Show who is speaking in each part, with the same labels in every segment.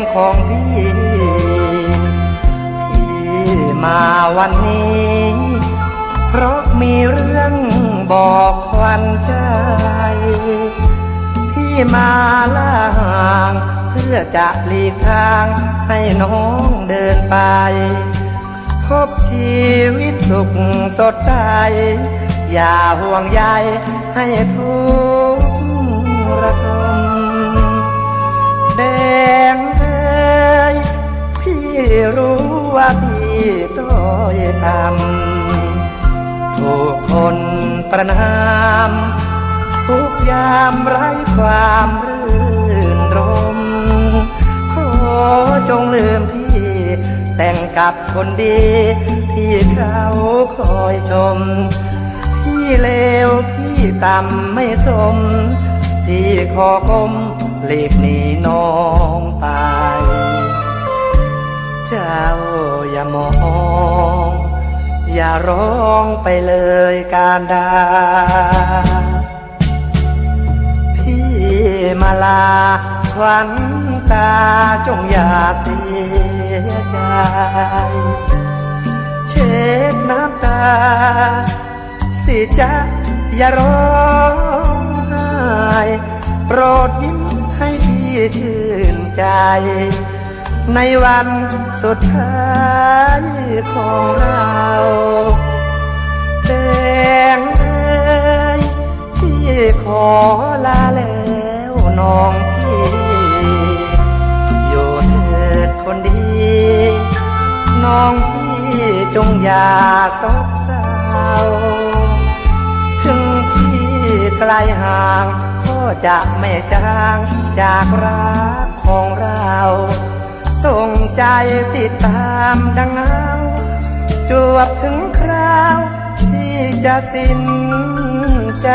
Speaker 1: งแดงของพี่ที่มาวันนี้ เพราะมีเรื่องบอกควันใจ พี่มาล่าห่าง เพื่อจะหลีกทางให้น้องเดินไป พบชีวิตสุขสดใสอย่าห่วงใยให้ทุกข์ระทม อยทำถูกคนประนาม ทุกยามไร้ความรื่นรม ขอจงลืมพี่ แต่งกับคนดี ที่เขาคอยชม พี่เลวพี่ต่ำไม่สมพี่ขอกลมหลีกหนีน้องไป เจ้าอย่ามอง ร้องไปเลยการดา พี่มาลาควันตาจงอย่าเสียใจ เช็ดน้ำตา สิจะอย่าร้องไห้โปรดยิ้มให้พี่ชื่นใจ ในวันสุดท้าย แล้วน้องพี่อยู่เถิดคนดี น้องพี่จงอย่าซบเศร้าถึงพี่ไกลห่างก็จะไม่จางจากรักของเราส่งใจติดตามดังเงาจวบถึงคราวที่จะสิ้นใจ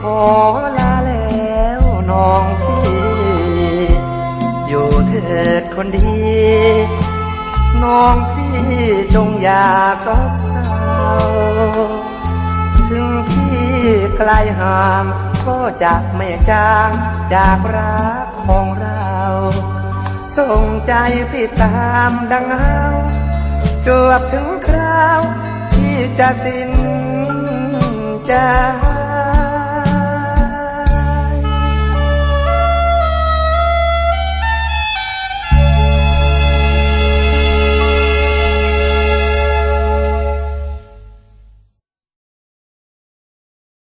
Speaker 1: ขอลาแล้วน้องพี่ อยู่เถิดคนดี น้องพี่จงอย่าซบเศร้า ถึงพี่ไกลห่างก็จะไม่จางจากรักของเรา ส่งใจติดตามดังเงาจวบถึงคราวที่จะสิ้นใจ